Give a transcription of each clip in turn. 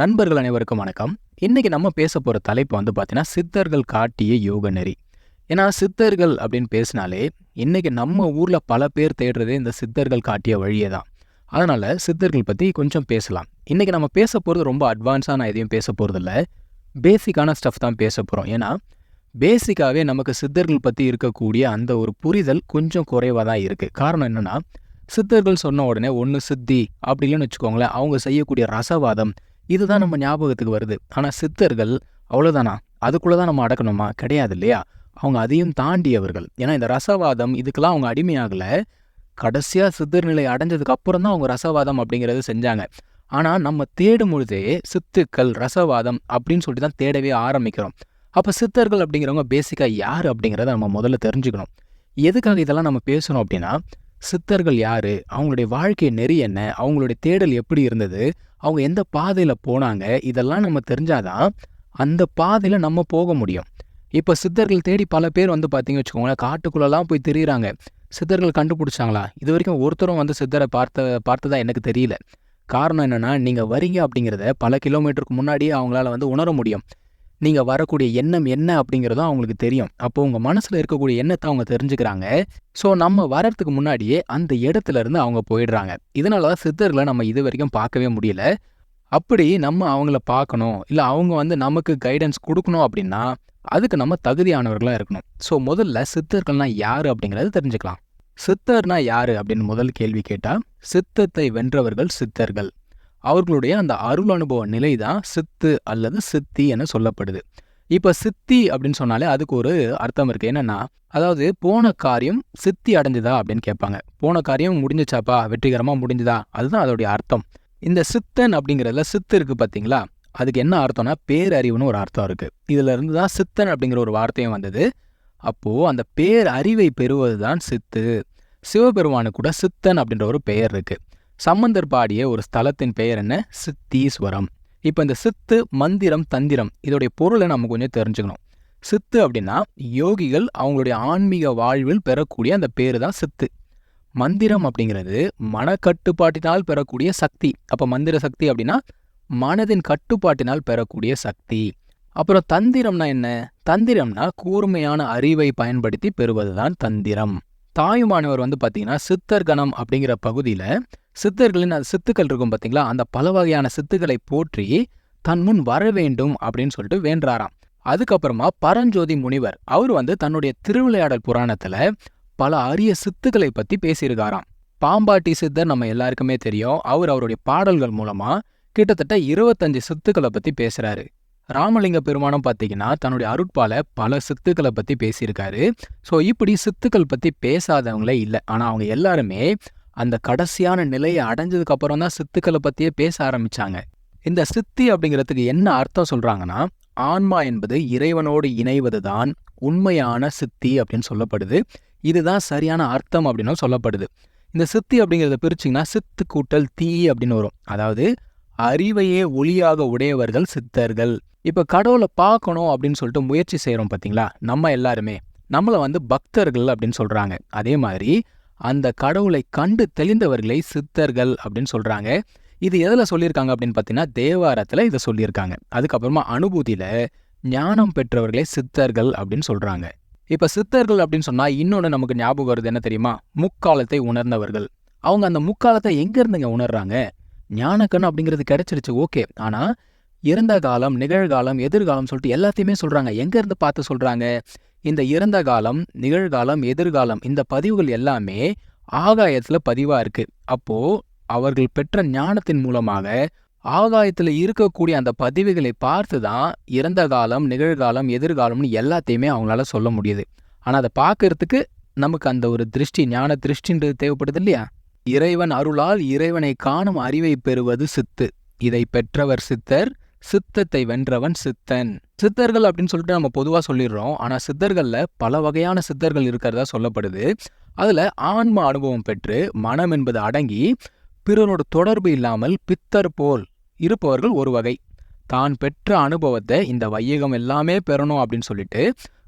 நண்பர்கள் அனைவருக்கும் வணக்கம். இன்னைக்கு நம்ம பேச போகிற தலைப்பு வந்து பார்த்தீங்கன்னா சித்தர்கள் காட்டிய யோக நெறி. ஏன்னா சித்தர்கள் அப்படின்னு பேசினாலே இன்னைக்கு நம்ம ஊரில் பல பேர் தேடுறதே இந்த சித்தர்கள் காட்டிய வழியே தான். அதனால் சித்தர்கள் பற்றி கொஞ்சம் பேசலாம். இன்னைக்கு நம்ம பேச போகிறது ரொம்ப அட்வான்ஸாக நான் எதையும் பேச போகிறதில்ல பேசிக்கான ஸ்டஃப் தான் பேச போகிறோம் ஏன்னா பேசிக்காகவே நமக்கு சித்தர்கள் பற்றி இருக்கக்கூடிய அந்த ஒரு புரிதல் கொஞ்சம் குறைவாக தான் இருக்குது காரணம் என்னென்னா சித்தர்கள் சொன்ன உடனே ஒன்று சித்தி அப்படின்னு வச்சுக்கோங்களேன் அவங்க செய்யக்கூடிய ரசவாதம் இதுதான் நம்ம ஞாபகத்துக்கு வருது. ஆனால் சித்தர்கள் அவ்வளோதானா அதுக்குள்ளே தான் நம்ம அடக்கணுமா? கிடையாது இல்லையா அவங்க அதையும் தாண்டியவர்கள். ஏன்னா இந்த ரசவாதம் இதுக்கெல்லாம் அவங்க அடிமையாகலை. கடைசியாக சித்தர் நிலை அடைஞ்சதுக்கு அப்புறம் தான் அவங்க ரசவாதம் அப்படிங்கிறது செஞ்சாங்க. ஆனால் நம்ம தேடும் பொழுதே சித்துக்கள் ரசவாதம் அப்படின்னு சொல்லிட்டு தான் தேடவே ஆரம்பிக்கிறோம். அப்போ சித்தர்கள் அப்படிங்கிறவங்க பேசிக்காக யார் அப்படிங்கிறத நம்ம முதல்ல தெரிஞ்சுக்கணும். எதுக்காக இதெல்லாம் நம்ம பேசணும் அப்படின்னா சித்தர்கள் யார்? அவங்களுடைய வாழ்க்கை நெறி என்ன? அவங்களுடைய தேடல் எப்படி இருந்தது? அவங்க எந்த பாதையில் போனாங்க? இதெல்லாம் நம்ம தெரிஞ்சாதான் அந்த பாதையில் நம்ம போக முடியும். இப்போ சித்தர்கள் தேடி பல பேர் வந்து பார்த்தீங்க வச்சுக்கோங்களேன் காட்டுக்குள்ளெல்லாம் போய் தெரியுறாங்க. சித்தர்கள் கண்டுபிடிச்சாங்களா? இது வரைக்கும் ஒருத்தரும் வந்து சித்தரை பார்த்த பார்த்ததா எனக்கு தெரியல. காரணம் என்னென்னா நீங்கள் வரீங்க அப்படிங்கிறத பல கிலோமீட்டருக்கு முன்னாடியே அவங்களால வந்து உணர முடியும். நீங்கள் வரக்கூடிய எண்ணம் என்ன அப்படிங்கிறதும் அவங்களுக்கு தெரியும். அப்போ உங்கள் மனசில் இருக்கக்கூடிய எண்ணத்தை அவங்க தெரிஞ்சுக்கிறாங்க. ஸோ நம்ம வரத்துக்கு முன்னாடியே அந்த இடத்துல இருந்து அவங்க போயிடுறாங்க. இதனால தான் சித்தர்களை நம்ம இது வரைக்கும் பார்க்கவே முடியல. அப்படி நம்ம அவங்கள பார்க்கணும். இல்லை அவங்க வந்து நமக்கு கைடன்ஸ் கொடுக்கணும் அப்படின்னா அதுக்கு நம்ம தகுதியானவர்களாக இருக்கணும். ஸோ முதல்ல சித்தர்கள்னா யார் அப்படிங்கிறத தெரிஞ்சுக்கலாம். சித்தர்னா யார் அப்படின்னு முதல் கேள்வி கேட்டால் சித்தத்தை வென்றவர்கள் சித்தர்கள். அவர்களுடைய அந்த அருள் அனுபவ நிலை தான் சித்து அல்லது சித்தி என சொல்லப்படுது. இப்போ சித்தி அப்படின்னு சொன்னாலே அதுக்கு ஒரு அர்த்தம் இருக்கு. என்னன்னா அதாவது போன காரியம் சித்தி அடைஞ்சுதா அப்படின்னு கேட்பாங்க. போன காரியம் முடிஞ்சுச்சாப்பா? வெற்றிகரமாக முடிஞ்சுதா? அதுதான் அதோடைய அர்த்தம். இந்த சித்தன் அப்படிங்கிறதுல சித்து இருக்கு பார்த்தீங்களா அதுக்கு என்ன அர்த்தம்னா பேரறிவுன்னு ஒரு அர்த்தம் இருக்கு. இதுல இருந்து தான் சித்தன் அப்படிங்கிற ஒரு வார்த்தையும் வந்தது. அப்போ அந்த பேர் அறிவை பெறுவது தான் சித்து. சிவபெருமானு கூட சித்தன் அப்படின்ற ஒரு பெயர் இருக்கு. சம்பந்தர் பாடிய ஒரு ஸ்தலத்தின் பெயர் என்ன? சித்தீஸ்வரம். இப்போ இந்த சித்து மந்திரம் தந்திரம் இதோடைய பொருளை நம்ம கொஞ்சம் தெரிஞ்சுக்கணும். சித்து அப்படின்னா யோகிகள் அவங்களுடைய ஆன்மீக வாழ்வில் பெறக்கூடிய அந்த பேரு தான் சித்து. மந்திரம் அப்படிங்கிறது மனக்கட்டுப்பாட்டினால் பெறக்கூடிய சக்தி. அப்போ மந்திர சக்தி அப்படின்னா மனதின் கட்டுப்பாட்டினால் பெறக்கூடிய சக்தி. அப்புறம் தந்திரம்னா என்ன? தந்திரம்னா கூர்மையான அறிவை பயன்படுத்தி பெறுவதுதான் தந்திரம். தாயுமானவர் வந்து பார்த்தீங்கன்னா சித்தர் கணம் அப்படிங்கிற பகுதியில் சித்தர்களின் அந்த சித்துக்கள் இருக்கும் பார்த்தீங்களா அந்த பல வகையான சித்துக்களை போற்றி தன் முன் வர வேண்டும் அப்படின்னு சொல்லிட்டு வேண்டாராம் அதுக்கப்புறமா பரஞ்சோதி முனிவர் அவர் வந்து தன்னுடைய திருவிளையாடல் புராணத்துல பல அரிய சித்துக்களை பத்தி பேசியிருக்காராம். பாம்பாட்டி சித்தர் நம்ம எல்லாருக்குமே தெரியும். அவர் அவருடைய பாடல்கள் மூலமா கிட்டத்தட்ட இருபத்தஞ்சு சித்துக்களை பத்தி பேசுறாரு. ராமலிங்க பெருமானம் பார்த்தீங்கன்னா தன்னுடைய அருட்பால பல சித்துக்களை பத்தி பேசியிருக்காரு. ஸோ இப்படி சித்துக்கள் பத்தி பேசாதவங்களே இல்லை. ஆனா அவங்க எல்லாருமே அந்த கடைசியான நிலையை அடைஞ்சதுக்கு அப்புறம் தான் சித்துக்களை பத்தியே பேச ஆரம்பிச்சாங்க. இந்த சித்தி அப்படிங்கிறதுக்கு என்ன அர்த்தம் சொல்றாங்கன்னா ஆன்மா என்பது இறைவனோடு இணைவது தான் உண்மையான சித்தி அப்படின்னு சொல்லப்படுது. இதுதான் சரியான அர்த்தம் அப்படின்னும் சொல்லப்படுது. இந்த சித்தி அப்படிங்கிறத பிரிச்சிங்கன்னா சித்து கூட்டல் தீ அப்படின்னு வரும். அதாவது அறிவையே ஒளியாக உடையவர்கள் சித்தர்கள். இப்போ கடவுளை பார்க்கணும் அப்படின்னு சொல்லிட்டு முயற்சி செய்கிறோம் பார்த்தீங்களா நம்ம எல்லாருமே. நம்மளை வந்து பக்தர்கள் அப்படின்னு சொல்கிறாங்க அதே மாதிரி அந்த கடவுளை கண்டு தெளிந்தவர்களை சித்தர்கள் அப்படின்னு சொல்கிறாங்க இது எதில் சொல்லியிருக்காங்க அப்படின்னு பார்த்தீங்கன்னா தேவாரத்தில் இதை சொல்லியிருக்காங்க. அதுக்கப்புறமா அனுபூதியில் ஞானம் பெற்றவர்களே சித்தர்கள் அப்படின்னு சொல்கிறாங்க இப்போ சித்தர்கள் அப்படின்னு சொன்னால் இன்னொன்று நமக்கு ஞாபகம் வருது என்ன தெரியுமா? முக்காலத்தை உணர்ந்தவர்கள். அவங்க அந்த முக்காலத்தை எங்கேருந்துங்க உணர்றாங்க? ஞானக்கண் அப்படிங்கிறது கிடைச்சிருச்சு ஓகே. ஆனால் இறந்த காலம் நிகழ்காலம் எதிர்காலம் சொல்லிட்டு எல்லாத்தையுமே சொல்கிறாங்க எங்கேருந்து பார்த்து சொல்கிறாங்க இந்த இறந்த காலம் நிகழ்காலம் எதிர்காலம் இந்த பதிவுகள் எல்லாமே ஆகாயத்தில் பதிவாக இருக்கு. அப்போ அவர்கள் பெற்ற ஞானத்தின் மூலமாக ஆகாயத்தில் இருக்கக்கூடிய அந்த பதிவுகளை பார்த்து தான் இறந்த காலம் நிகழ்காலம் எதிர்காலம்னு எல்லாத்தையுமே அவங்களால சொல்ல முடியுது. ஆனால் அதை பார்க்கறதுக்கு நமக்கு அந்த ஒரு திருஷ்டி ஞான திருஷ்டின்றது தேவைப்படுது இல்லையா? இறைவன் அருளால் இறைவனை காணும் அறிவை பெறுவது சித்து. இதை பெற்றவர் சித்தர் சித்தத்தை வென்றவன் சித்தன். சித்தர்கள் அப்படின்னு சொல்லிட்டு நம்ம பொதுவாக சொல்லிடுறோம். ஆனால் சித்தர்களில் பல வகையான சித்தர்கள் இருக்கிறதா சொல்லப்படுது. அதில் ஆன்ம அனுபவம் பெற்று மனம் என்பது அடங்கி பிறரோட தொடர்பு இல்லாமல் பித்தர் போல் இருப்பவர்கள் ஒரு வகை. தான் பெற்ற அனுபவத்தை இந்த வையகம் எல்லாமே பெறணும் அப்படின்னு சொல்லிட்டு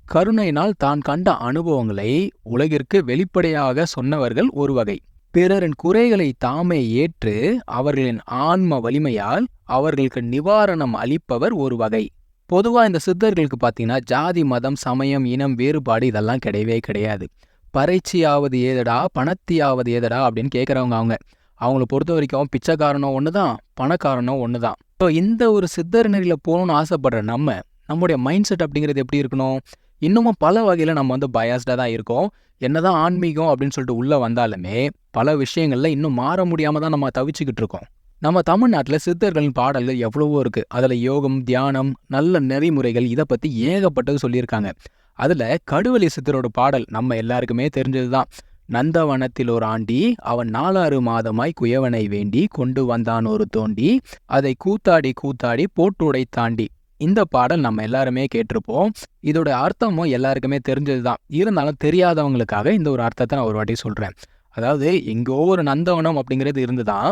கருணையினால் தான் கண்ட அனுபவங்களை உலகிற்கு வெளிப்படையாக சொன்னவர்கள் ஒரு வகை. பிறரின் குறைகளை தாமே ஏற்று அவர்களின் ஆன்ம வலிமையால் அவர்களுக்கு நிவாரணம் அளிப்பவர் ஒரு வகை. பொதுவா இந்த சித்தர்களுக்கு பார்த்தீங்கன்னா ஜாதி மதம் சமயம் இனம் வேறுபாடு இதெல்லாம் கிடையவே கிடையாது. பறைச்சியாவது ஏதடா பணத்தியாவது ஏதடா அப்படின்னு கேட்குறவங்க அவங்க. அவங்கள பொறுத்த வரைக்கும் பிச்சைக்காரனோ ஒன்று தான் பணக்காரனோ ஒன்று தான் ஸோ இந்த ஒரு சித்தர் நெறியில் போகணும்னு ஆசைப்படுற நம்ம நம்முடைய மைண்ட் செட் அப்படிங்கிறது எப்படி இருக்கணும்? இன்னமும் பல வகையில் நம்ம வந்து பயாஸ்டாக தான் இருக்கோம். என்னதான் ஆன்மீகம் அப்படின்னு சொல்லிட்டு உள்ளே வந்தாலுமே பல விஷயங்களில் இன்னும் மாற முடியாமல் தான் நம்ம தவிச்சுக்கிட்டு இருக்கோம். நம்ம தமிழ்நாட்டில் சித்தர்களின் பாடல்கள் எவ்வளவோ இருக்குது அதில் யோகம் தியானம் நல்ல நெறிமுறைகள் இதை பற்றி ஏகப்பட்டது சொல்லியிருக்காங்க. அதில் கடுவலி சித்தரோட பாடல் நம்ம எல்லாருக்குமே தெரிஞ்சது தான். நந்தவனத்தில் ஒரு ஆண்டி அவன் நாலாறு மாதமாய் குயவனை வேண்டி கொண்டு வந்தான் ஒரு தோண்டி. அதை கூத்தாடி கூத்தாடி போட்டுடை தாண்டி இந்த பாடல் நம்ம எல்லாருமே கேட்டிருப்போம். இதோட அர்த்தமும் எல்லாருக்குமே தெரிஞ்சது தான் இருந்தாலும் தெரியாதவங்களுக்காக இந்த ஒரு அர்த்தத்தை நான் ஒரு வாட்டி சொல்கிறேன் அதாவது எங்கோ ஒரு நந்தவனம் அப்படிங்கிறது இருந்துதான்.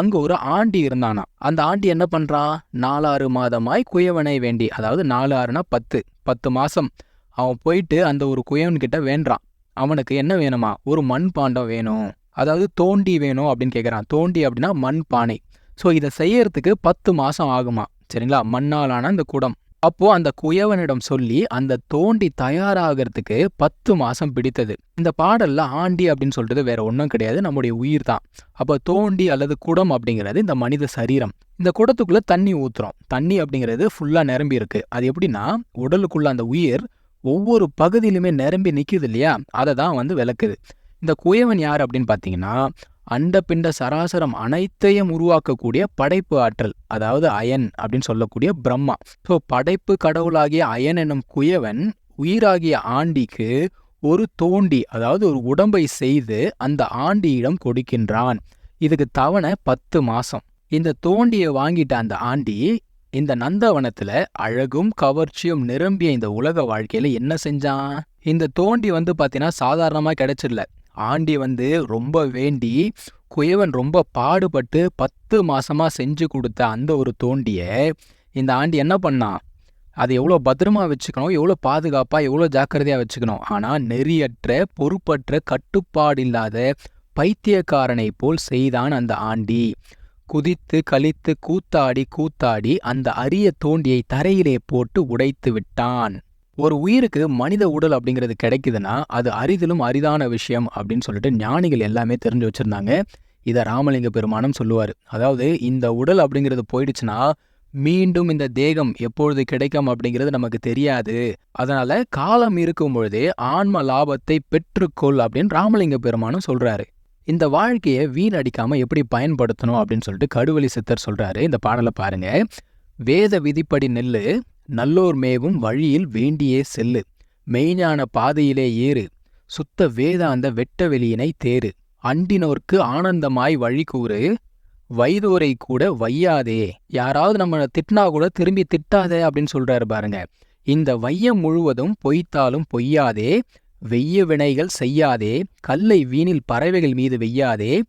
அங்க ஒரு ஆண்டி இருந்தானா? அந்த ஆண்டி என்ன பண்ணுறான் நாலாறு மாதமாய் குயவனை வேண்டி அதாவது நாலு ஆறுனா பத்து பத்து மாசம். அவன் போயிட்டு அந்த ஒரு குயவன்கிட்ட வேண்டான் அவனுக்கு என்ன வேணுமா? ஒரு மண் பாண்டம் வேணும். அதாவது தோண்டி வேணும் அப்படின்னு கேட்குறான் தோண்டி அப்படின்னா மண் பானை. ஸோ இதை செய்யறதுக்கு பத்து மாசம் ஆகுமா? சரிங்களா? மண்ணாலான அந்த குடம். அப்போ அந்த குயவனிடம் சொல்லி அந்த தோண்டி தயாராகிறதுக்கு பத்து மாசம் பிடித்தது. இந்த பாடல்ல ஆண்டி அப்படின்னு சொல்றது வேற ஒன்றும் கிடையாது நம்முடைய உயிர் தான். அப்போ தோண்டி அல்லது குடம் அப்படிங்கிறது இந்த மனித சரீரம். இந்த குடத்துக்குள்ள தண்ணி ஊத்துறோம். தண்ணி அப்படிங்கிறது ஃபுல்லா நிரம்பி இருக்கு. அது எப்படின்னா உடலுக்குள்ள அந்த உயிர் ஒவ்வொரு பகுதியிலுமே நிரம்பி நிக்குது இல்லையா? அதை தான் வந்து விளக்குது. இந்த குயவன் யார் அப்படின்னு பார்த்தீங்கன்னா அண்டபிண்ட சராசரம் அனைத்தையும் உருவாக்கக்கூடிய படைப்பு ஆற்றல் அதாவது அயன் அப்படின்னு சொல்லக்கூடிய பிரம்மா. ஸோ படைப்பு கடவுளாகிய அயன் என்னும் குயவன் உயிராகிய ஆண்டிக்கு ஒரு தோண்டி அதாவது ஒரு உடம்பை செய்து அந்த ஆண்டியிடம் கொடுக்கின்றான். இதுக்கு தவணை பத்து மாசம். இந்த தோண்டியை வாங்கிட்ட அந்த ஆண்டி இந்த நந்தவனத்துல அழகும் கவர்ச்சியும் நிரம்பிய இந்த உலக வாழ்க்கையில என்ன செஞ்சான்? இந்த தோண்டி வந்து பாத்தீங்கன்னா சாதாரணமா கிடைச்சிடல. ஆண்டி வந்து ரொம்ப வேண்டி குயவன் ரொம்ப பாடுபட்டு பத்து மாசமா செஞ்சு கொடுத்த அந்த ஒரு தோண்டிய இந்த ஆண்டி என்ன பண்ணான் அதை எவ்வளோ பத்திரமா வச்சுக்கணும் எவ்வளோ பாதுகாப்பாக எவ்வளோ ஜாக்கிரதையாக வச்சுக்கணும். ஆனால் நெறியற்ற பொறுப்பற்ற கட்டுப்பாடு இல்லாத பைத்தியக்காரனை போல் செய்தான் அந்த ஆண்டி. குதித்து கழித்து கூத்தாடி கூத்தாடி அந்த அரிய தோண்டியை தரையிலே போட்டு உடைத்து விட்டான். ஒரு உயிருக்கு மனித உடல் அப்படிங்கிறது கிடைக்குதுன்னா அது அரிதிலும் அரிதான விஷயம் அப்படின்னு சொல்லிட்டு ஞானிகள் எல்லாமே தெரிஞ்சு வச்சிருந்தாங்க. இதை ராமலிங்க பெருமானம் சொல்லுவார். அதாவது இந்த உடல் அப்படிங்கிறது போயிடுச்சுன்னா மீண்டும் இந்த தேகம் எப்பொழுது கிடைக்கும் அப்படிங்கிறது நமக்கு தெரியாது. அதனால காலம் இருக்கும் பொழுதே ஆன்ம லாபத்தை பெற்றுக்கொள் அப்படின்னு ராமலிங்க பெருமானும் சொல்றாரு. இந்த வாழ்க்கையை வீணடிக்காம எப்படி பயன்படுத்தணும் அப்படின்னு சொல்லிட்டு கடுவலி சித்தர் சொல்றாரு. இந்த பாடலை பாருங்க. வேத விதிப்படி நெல்லு நல்லோர் மேவும் வழியில் வேண்டியே செல்லு. மெய்ஞான பாதையிலே ஏறு. சுத்த வேதாந்த வெட்ட வெளியினை தேறு. அண்டினோர்க்கு ஆனந்தமாய் வழி கூறு. வயதோரை கூட வையாதே. யாராவது நம்மளை திட்டினா கூட திரும்பி திட்டாதே அப்படின்னு சொல்றாரு பாருங்க. இந்த வையம் முழுவதும் பொய்த்தாலும் பொய்யாதே. வெய்ய வினைகள் செய்யாதே. கல்லை வீணில் பறவைகள் மீது வெய்யாதே.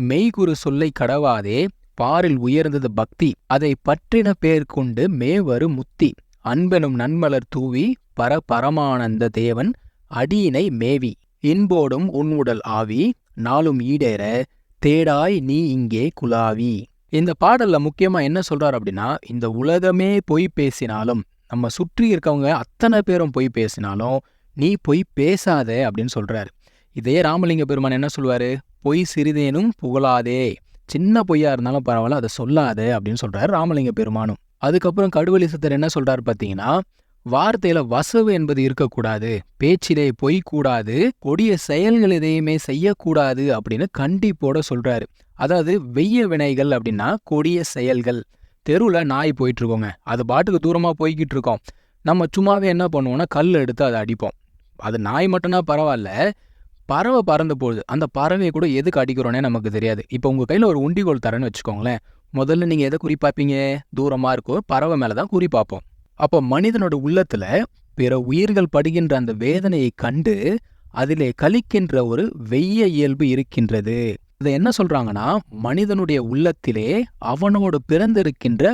மெய்குரு சொல்லை கடவாதே. பாரில் உயர்ந்தது பக்தி. அதை பற்றின பேர் கொண்டு மேவரு முத்தி. அன்பெனும் நன்மலர் தூவி பர பரமானந்த தேவன் அடியினை மேவி. இன்போடும் உன்னுடல் ஆவி நாளும் ஈடேற தேடாய் நீ இங்கே குலாவி இந்த பாடல்ல முக்கியமா என்ன சொல்றாரு அப்படின்னா இந்த உலகமே பொய் பேசினாலும் நம்ம சுற்றி இருக்கவங்க அத்தனை பேரும் பொய் பேசினாலும் நீ பொய் பேசாத அப்படின்னு சொல்றாரு. இதே ராமலிங்க பெருமான் என்ன சொல்லுவாரு? பொய் சிறிதேனும் புகழாதே. சின்ன பொய்யா இருந்தாலும் பரவாயில்ல அதை சொல்லாத அப்படின்னு சொல்கிறார் ராமலிங்க பெருமானும். அதுக்கப்புறம் கடுவலி சித்தர் என்ன சொல்றாரு பார்த்தீங்கன்னா வார்த்தையில வசவு என்பது இருக்கக்கூடாது பேச்சிலே பொய் கூடாது கொடிய செயல்கள் எதையுமே செய்யக்கூடாது அப்படின்னு கண்டிப்போட சொல்றாரு. அதாவது வெய்ய வினைகள் அப்படின்னா கொடிய செயல்கள். தெருவில் நாய் போயிட்டுருக்கோங்க அது பாட்டுக்கு தூரமாக போய்கிட்டு இருக்கோம் நம்ம சும்மாவே என்ன பண்ணுவோம்னா கல் எடுத்து அதை அடிப்போம். அது நாய் மட்டும்னா பரவாயில்ல பறவை பறந்து போகுது. அந்த பறவையை கூட எதுக்கு அடிக்கிறோன்னே நமக்கு தெரியாது. இப்போ உங்கள் கையில் ஒரு உண்டிகோல் தரேன்னு வச்சுக்கோங்களேன் முதல்ல நீங்கள் எதை குறிப்பாப்பீங்க தூரமாக இருக்கோ பறவை மேலே தான் குறிப்பாப்போம் அப்போ மனிதனோட உள்ளத்துல பிற உயிர்கள் படுகின்ற அந்த வேதனையை கண்டு அதிலே கலிக்கின்ற ஒரு வெய்ய இயல்பு இருக்கின்றது. இதை என்ன சொல்றாங்கன்னா மனிதனுடைய உள்ளத்திலே அவனோடு பிறந்திருக்கின்ற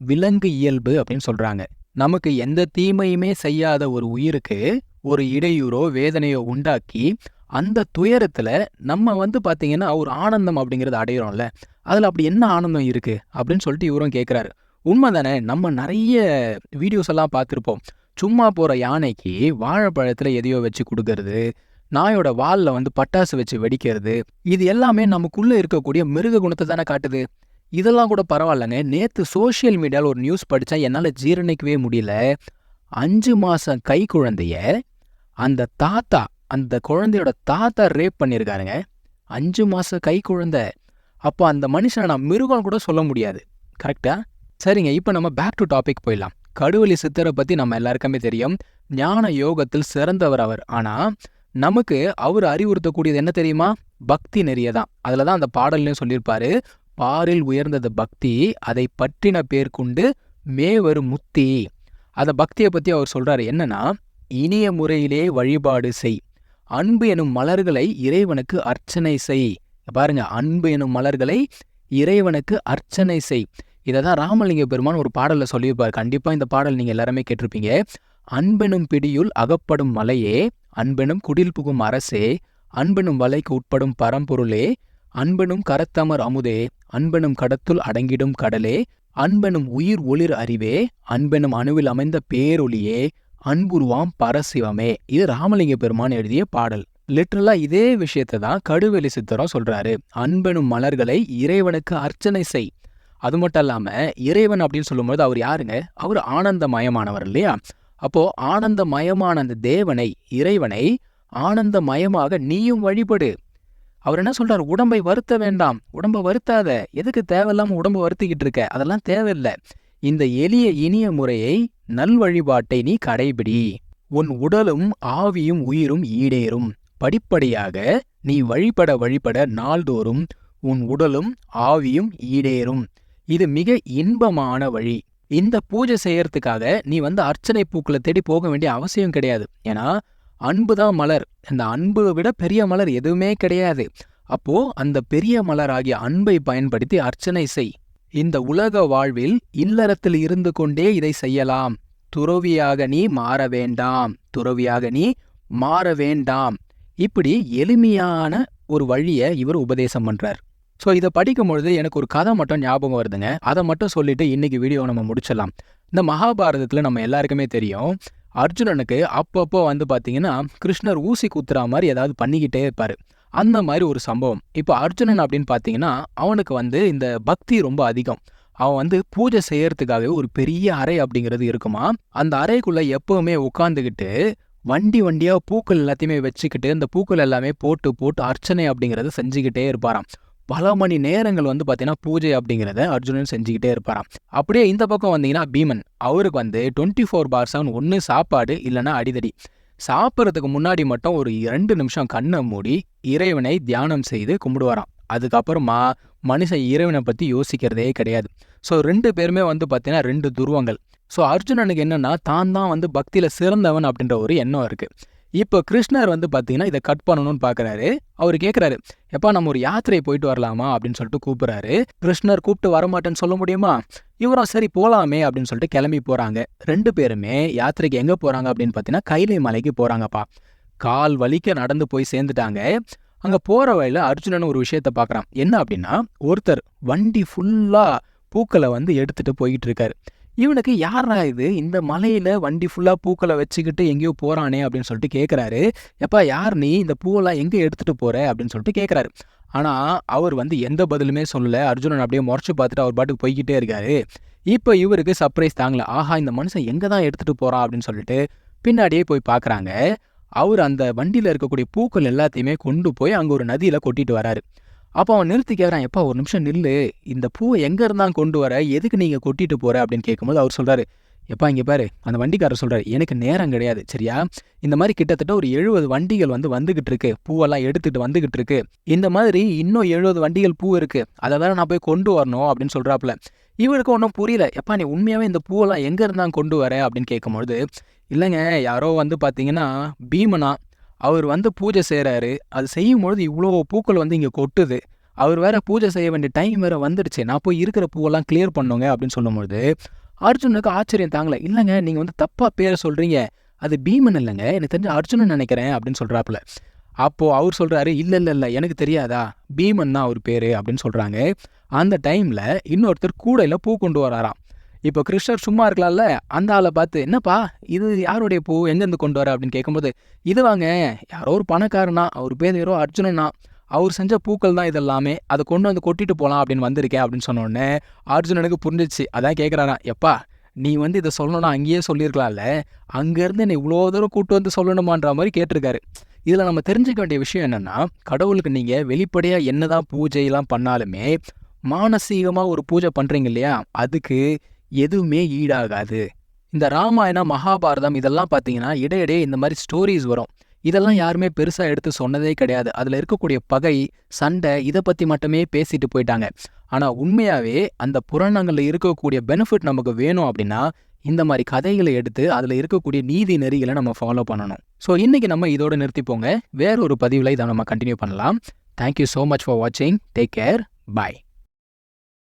விலங்கு இயல்பு அப்படின்னு சொல்றாங்க. நமக்கு எந்த தீமையுமே செய்யாத ஒரு உயிருக்கு ஒரு இடையூறோ வேதனையோ உண்டாக்கி அந்த துயரத்துல நம்ம வந்து பார்த்தீங்கன்னா ஒரு ஆனந்தம் அப்படிங்கிறத அடையிறோம்ல. அதில் அப்படி என்ன ஆனந்தம் இருக்கு? அப்படின்னு சொல்லிட்டு இவரும் கேட்குறாரு உண்மைதானே? நம்ம நிறைய வீடியோஸ் எல்லாம் பார்த்துருப்போம். சும்மா போகிற யானைக்கு வாழைப்பழத்தில் எதையோ வச்சு கொடுக்கறது நாயோட வாலில் வந்து பட்டாசு வச்சு வெடிக்கிறது இது எல்லாமே நமக்குள்ளே இருக்கக்கூடிய மிருக குணத்தை தானே காட்டுது. இதெல்லாம் கூட பரவாயில்லைங்க. நேற்று சோஷியல் மீடியாவில் ஒரு நியூஸ் படித்தா என்னால் ஜீரணிக்கவே முடியல. அஞ்சு மாதம் கை குழந்தைய அந்த தாத்தா அந்த குழந்தையோட தாத்தா ரேப் பண்ணியிருக்காருங்க அஞ்சு மாதம் கை குழந்தை. அப்போ அந்த மனுஷனை நான் மிருகம் கூட சொல்ல முடியாது. கரெக்டா சரிங்க இப்போ நம்ம பேக் டு டாபிக் போயிடலாம். கடுவலி சித்தரை பற்றி நம்ம எல்லாருக்குமே தெரியும். ஞான யோகத்தில் சிறந்தவர் அவர். ஆனால் நமக்கு அவர் அறிவுறுத்தக்கூடியது என்ன தெரியுமா? பக்தி நெறிய தான் அதில் தான் அந்த பாடல்லையும் சொல்லியிருப்பாரு. பாரில் உயர்ந்தது பக்தி அதை பற்றின பேர் கொண்டு மேவரும் முத்தி. அந்த பக்தியை பற்றி அவர் சொல்றாரு. என்னன்னா இனிய முறையிலே வழிபாடு செய். அன்பு எனும் மலர்களை இறைவனுக்கு அர்ச்சனை செய். பாருங்க அன்பு எனும் மலர்களை இறைவனுக்கு அர்ச்சனை செய். இதை தான் ராமலிங்க பெருமான் ஒரு பாடலில் சொல்லியிருப்பார். கண்டிப்பாக இந்த பாடல் நீங்கள் எல்லாருமே கேட்டிருப்பீங்க. அன்பெனும் பிடியுள் அகப்படும் மலையே அன்பெனும் குடில் புகும் அரசே அன்பெனும் வலைக்கு உட்படும் பரம்பொருளே அன்பெனும் கரத்தமர் அமுதே அன்பெனும் கடத்துள் அடங்கிடும் கடலே அன்பெனும் உயிர் ஒளிர் அறிவே அன்பெனும் அணுவில் அமைந்த பேரொளியே அன்புருவாம் பரசிவமே. இது ராமலிங்க பெருமான் எழுதிய பாடல். லிட்ரலா இதே விஷயத்தை தான் கடுவெளி சித்தரும் சொல்றாரு. அன்பெனும் மலர்களை இறைவனுக்கு அர்ச்சனை செய். அது மட்டும் இல்லாம இறைவன் அப்படின்னு சொல்லும்போது அவர் யாருங்க? அவர் ஆனந்தமயமானவர் இல்லையா? அப்போ ஆனந்தமயமான அந்த தேவனை இறைவனை ஆனந்தமயமாக நீயும் வழிபடு. அவர் என்ன சொல்றாரு? உடம்பை வருத்த வேண்டாம். உடம்பை வருத்தாத. எதுக்கு தேவையில்லாம உடம்பை வருத்திக்கிட்டு இருக்க? அதெல்லாம் தேவையில்லை. இந்த எளிய இனிய முறையை நல் வழிபாட்டை நீ கடைபிடி. உன் உடலும் ஆவியும் உயிரும் ஈடேறும். படிப்படியாக நீ வழிபட வழிபட நாள்தோறும் உன் உடலும் ஆவியும் ஈடேறும். இது மிக இன்பமான வழி. இந்த பூஜை செய்யறதுக்காக நீ வந்து அர்ச்சனை பூக்களை தேடி போக வேண்டிய அவசியம் கிடையாது. ஏன்னா அன்பு தான் மலர். அந்த அன்பை விட பெரிய மலர் எதுவுமே கிடையாது. அப்போ அந்த பெரிய மலர் ஆகிய அன்பை பயன்படுத்தி அர்ச்சனை செய். இந்த உலக வாழ்வில் இல்லறத்தில் இருந்து கொண்டே இதை செய்யலாம். துறவியாக நீ மாற வேண்டாம். துறவியாக நீ மாற வேண்டாம். இப்படி எளிமையான ஒரு வழியை இவர் உபதேசம் பண்றார். ஸோ இதை படிக்கும் பொழுது எனக்கு ஒரு கதை மட்டும் ஞாபகம் வருதுங்க. அதை மட்டும் சொல்லிட்டு இன்னைக்கு வீடியோ நம்ம முடிச்சிடலாம். இந்த மகாபாரதத்தில் நம்ம எல்லாருக்குமே தெரியும். அர்ஜுனனுக்கு அப்பப்போ வந்து பார்த்தீங்கன்னா கிருஷ்ணர் ஊசி குத்துறா மாதிரி ஏதாவது பண்ணிக்கிட்டே இருப்பார். அந்த மாதிரி ஒரு சம்பவம். இப்போ அர்ஜுனன் அப்படின்னு பார்த்தீங்கன்னா அவனுக்கு வந்து இந்த பக்தி ரொம்ப அதிகம். அவன் வந்து பூஜை செய்யறதுக்காகவே ஒரு பெரிய அறை அப்படிங்கிறது இருக்குமா? அந்த அறைக்குள்ள எப்பவுமே உட்காந்துக்கிட்டு வண்டி வண்டியா பூக்கள் எல்லாத்தையுமே வச்சுக்கிட்டு அந்த பூக்கள் எல்லாமே போட்டு போட்டு அர்ச்சனை அப்படிங்கறத செஞ்சுக்கிட்டே இருப்பாராம். பல மணி நேரங்கள் வந்து பார்த்தீங்கன்னா பூஜை அப்படிங்கிறத அர்ஜுனன் செஞ்சுக்கிட்டே இருப்பாராம். அப்படியே இந்த பக்கம் வந்தீங்கன்னா பீமன். அவருக்கு வந்து டுவெண்ட்டி ஃபோர் பார் செவன் ஒன்று சாப்பாடு இல்லைன்னா அடிதடி. சாப்பிட்றதுக்கு முன்னாடி மட்டும் ஒரு ரெண்டு நிமிஷம் கண்ணை மூடி இறைவனை தியானம் செய்து கும்பிடுவாராம். அதுக்கப்புறமா மனுஷன் இறைவனை பற்றி யோசிக்கிறதே கிடையாது. ஸோ ரெண்டு பேருமே வந்து பார்த்தீங்கன்னா ரெண்டு துருவங்கள். ஸோ அர்ஜுனனுக்கு என்னன்னா தான் தான் வந்து பக்தியில் சிறந்தவன் அப்படின்ற ஒரு எண்ணம் இருக்கு. இப்போ கிருஷ்ணர் வந்து பார்த்தீங்கன்னா இதை கட் பண்ணணும்னு பார்க்குறாரு அவர் கேட்குறாரு எப்பா நம்ம ஒரு யாத்திரை போயிட்டு வரலாமா? அப்படின்னு சொல்லிட்டு கூப்பிட்றாரு. கிருஷ்ணர் கூப்பிட்டு வரமாட்டேன்னு சொல்ல முடியுமா? இவரும் சரி போலாமே அப்படின்னு சொல்லிட்டு கிளம்பி போறாங்க. ரெண்டு பேருமே யாத்திரைக்கு எங்க போறாங்க அப்படின்னு பார்த்தீங்கன்னா கைலை மலைக்கு போறாங்கப்பா. கால் வலிக்க நடந்து போய் சேர்ந்துட்டாங்க. அங்க போற வழியில அர்ஜுனன் ஒரு விஷயத்த பார்க்குறான் என்ன அப்படின்னா ஒருத்தர் வண்டி ஃபுல்லா பூக்களை வந்து எடுத்துட்டு போயிட்டு இருக்காரு. இவனுக்கு யாரா இது? இந்த மலையில வண்டி ஃபுல்லா பூக்களை வச்சுக்கிட்டு எங்கேயோ போறானே அப்படின்னு சொல்லிட்டு கேட்குறாரு எப்பா யார் நீ? இந்த பூவெல்லாம் எங்க எடுத்துட்டு போற? அப்படின்னு சொல்லிட்டு கேட்குறாரு ஆனா அவர் வந்து எந்த பதிலுமே சொல்லல. அர்ஜுனன் அப்படியே முறைச்சி பார்த்துட்டு அவர் பாட்டுக்கு போய்கிட்டே இருக்காரு. இப்போ இவருக்கு சர்ப்ரைஸ் தாங்கல. ஆஹா இந்த மனுஷன் எங்க தான் எடுத்துட்டு போறான் அப்படின்னு சொல்லிட்டு பின்னாடியே போய் பார்க்குறாங்க அவர் அந்த வண்டியில் இருக்கக்கூடிய பூக்கள் எல்லாத்தையுமே கொண்டு போய் அங்க ஒரு நதியில கொட்டிட்டு வராரு. அப்போ அவன் நிறுத்தி கேட்குறான் எப்பா ஒரு நிமிஷம் நில்லு. இந்த பூவை எங்க இருந்தான் கொண்டு வர எதுக்கு நீங்க கொட்டிட்டு போற? அப்படின்னு கேட்கும்போது அவர் சொல்றாரு எப்பா இங்கே பாரு அந்த வண்டிக்காரர் சொல்றாரு எனக்கு நேரம் கிடையாது சரியா? இந்த மாதிரி கிட்டத்தட்ட ஒரு எழுபது வண்டிகள் வந்து வந்துகிட்டு இருக்கு. பூவெல்லாம் எடுத்துட்டு வந்துகிட்டு இருக்கு. இந்த மாதிரி இன்னும் எழுபது வண்டிகள் பூ இருக்கு. அதை வேற நான் போய் கொண்டு வரணும் அப்படின்னு சொல்றாப்புல. இவருக்கு ஒன்றும் புரியல. எப்பா நீ உண்மையாவே இந்த பூவெல்லாம் எங்க இருந்தான் கொண்டு வர? அப்படின்னு கேட்கும்பொழுது இல்லைங்க யாரோ வந்து பார்த்தீங்கன்னா பீமனா அவர் வந்து பூஜை செய்கிறாரு அது செய்யும்பொழுது இவ்வளோ பூக்கள் வந்து இங்கே கொட்டுது. அவர் வேற பூஜை செய்ய வேண்டிய டைம் வேற வந்துடுச்சு நான் போய் இருக்கிற பூவெல்லாம் கிளியர் பண்ணுங்க அப்படின்னு சொல்லும்பொழுது அர்ஜுனுக்கு ஆச்சரியம் தாங்கல. இல்லைங்க நீங்கள் வந்து தப்பாக பேரை சொல்கிறீங்க அது பீமன் இல்லைங்க. எனக்கு தெரிஞ்ச அர்ஜுனன் நினைக்கிறேன் அப்படின்னு சொல்கிறாப்புல அப்போது அவர் சொல்கிறாரு இல்லை இல்லை இல்லை எனக்கு தெரியாதா? பீமன் தான் அவர் பேர் அப்படின்னு சொல்கிறாங்க அந்த டைமில் இன்னொருத்தர் கூடையில் பூ கொண்டு வராராம். இப்போ கிருஷ்ணர் சும்மா இருக்கலாம்ல? அந்த ஆளை பார்த்து என்னப்பா இது யாருடைய பூ? எங்கேருந்து கொண்டு வர? அப்படின்னு கேட்கும்போது இது வாங்க யாரோ ஒரு பணக்காரனா அவர் பேர் யாரோ அர்ஜுனனா? அவர் செஞ்ச பூக்கள் தான் இதெல்லாமே. அதை கொண்டு வந்து கொட்டிட்டு போகலாம் அப்படின்னு வந்திருக்கேன் அப்படின்னு சொன்ன உடனே அர்ஜுனனுக்கு புரிஞ்சிச்சு. அதான் கேட்குறாராம் எப்பா நீ வந்து இதை சொல்லணும்னா அங்கேயே சொல்லியிருக்கலாம்ல. அங்கேருந்து என்னை இவ்வளோ தூரம் கூட்டு வந்து சொல்லணுமான்ற மாதிரி கேட்டிருக்காரு. இதில் நம்ம தெரிஞ்சுக்க வேண்டிய விஷயம் என்னென்னா கடவுளுக்கு நீங்கள் வெளிப்படையாக என்னதான் பூஜையெல்லாம் பண்ணாலுமே மானசீகமாக ஒரு பூஜை பண்ணுறீங்க இல்லையா? அதுக்கு எதுவுமே ஈடாகாது. இந்த ராமாயணம் மகாபாரதம் இதெல்லாம் பார்த்தீங்கன்னா இடையிடையே இந்த மாதிரி ஸ்டோரிஸ் வரும். இதெல்லாம் யாருமே பெருசாக எடுத்து சொன்னதே கிடையாது. அதில் இருக்கக்கூடிய பகை சண்டை இதை பற்றி மட்டுமே பேசிட்டு போயிட்டாங்க. ஆனால் உண்மையாகவே அந்த புராணங்களில் இருக்கக்கூடிய பெனிஃபிட் நமக்கு வேணும் அப்படின்னா இந்த மாதிரி கதைகளை எடுத்து அதில் இருக்கக்கூடிய நீதி நெறிகளை நம்ம ஃபாலோ பண்ணணும். ஸோ இன்றைக்கி நம்ம இதோட நிறுத்திப்போங்க வேற ஒரு பதிவில் இதை நம்ம கண்டினியூ பண்ணலாம். Thank you so much for வாட்சிங் டேக் கேர் பாய்